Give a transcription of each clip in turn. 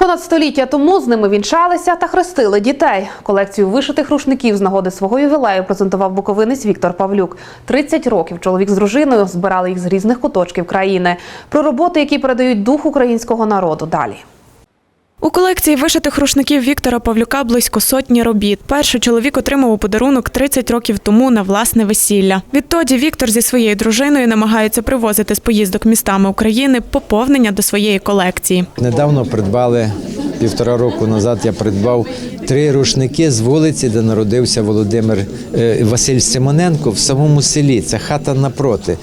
Понад століття тому з ними вінчалися та хрестили дітей. Колекцію вишитих рушників з нагоди свого ювілею презентував буковинець Віктор Павлюк. 30 років чоловік з дружиною збирали їх з різних куточків країни. Про роботи, які передають дух українського народу. Далі. У колекції вишитих рушників Віктора Павлюка близько сотні робіт. Перший чоловік отримав у подарунок 30 років тому на власне весілля. Відтоді Віктор зі своєю дружиною намагається привозити з поїздок містами України поповнення до своєї колекції. Недавно придбали півтора року назад. Я придбав три рушники з вулиці, де народився Володимир е, Василь Симоненко в самому селі. Це хата напроти.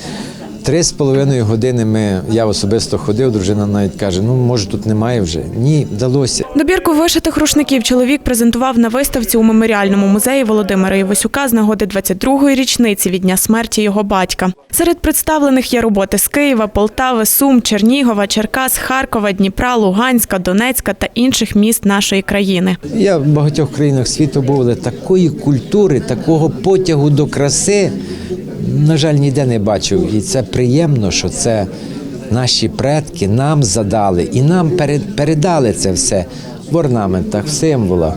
Три з половиною години ми я особисто ходив. Дружина навіть каже: ну може тут немає вже. Ні, вдалося. Добірку вишитих рушників чоловік презентував на виставці у меморіальному музеї Володимира Івасюка з нагоди 22-ї річниці від дня смерті його батька. Серед представлених є роботи з Києва, Полтави, Сум, Чернігова, Черкас, Харкова, Дніпра, Луганська, Донецька та інших міст нашої країни. Я в багатьох країнах світу був, але такої культури, такого потягу до краси, на жаль, ніде не бачив. І це приємно, що це наші предки нам задали і нам передали це все в орнаментах, в символах.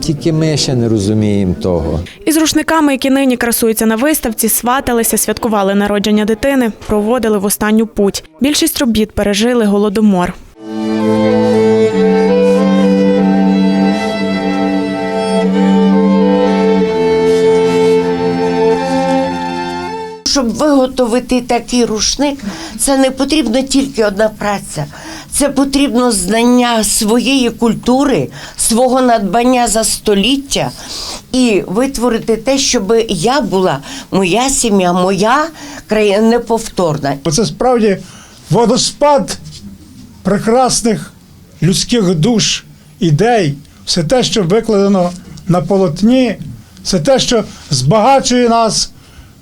Тільки ми ще не розуміємо того. Із рушниками, які нині красуються на виставці, сваталися, святкували народження дитини, проводили в останню путь. Більшість робіт пережили голодомор. Щоб виготовити такий рушник, це не потрібно тільки одна праця. Це потрібно знання своєї культури, свого надбання за століття і витворити те, щоб я була, моя сім'я, моя країна неповторна. Це справді водоспад прекрасних людських душ, ідей, все те, що викладено на полотні, все те, що збагачує нас,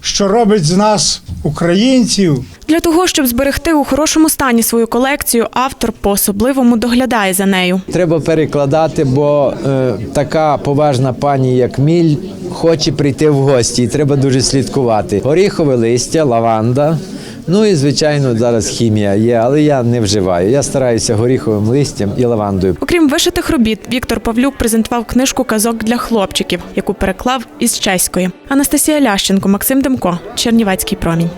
що робить з нас українців. Для того, щоб зберегти у хорошому стані свою колекцію, автор по-особливому доглядає за нею. Треба перекладати, бо е, така поважна пані, як Міль, хоче прийти в гості, і треба дуже слідкувати. Горіхове листя, лаванда. Ну і звичайно, зараз хімія є, але я не вживаю. Я стараюся горіховим листям і лавандою. Окрім вишитих робіт, Віктор Павлюк презентував книжку казок для хлопчиків, яку переклав із чеської. Анастасія Лященко, Максим Демко, Чернівецький промінь.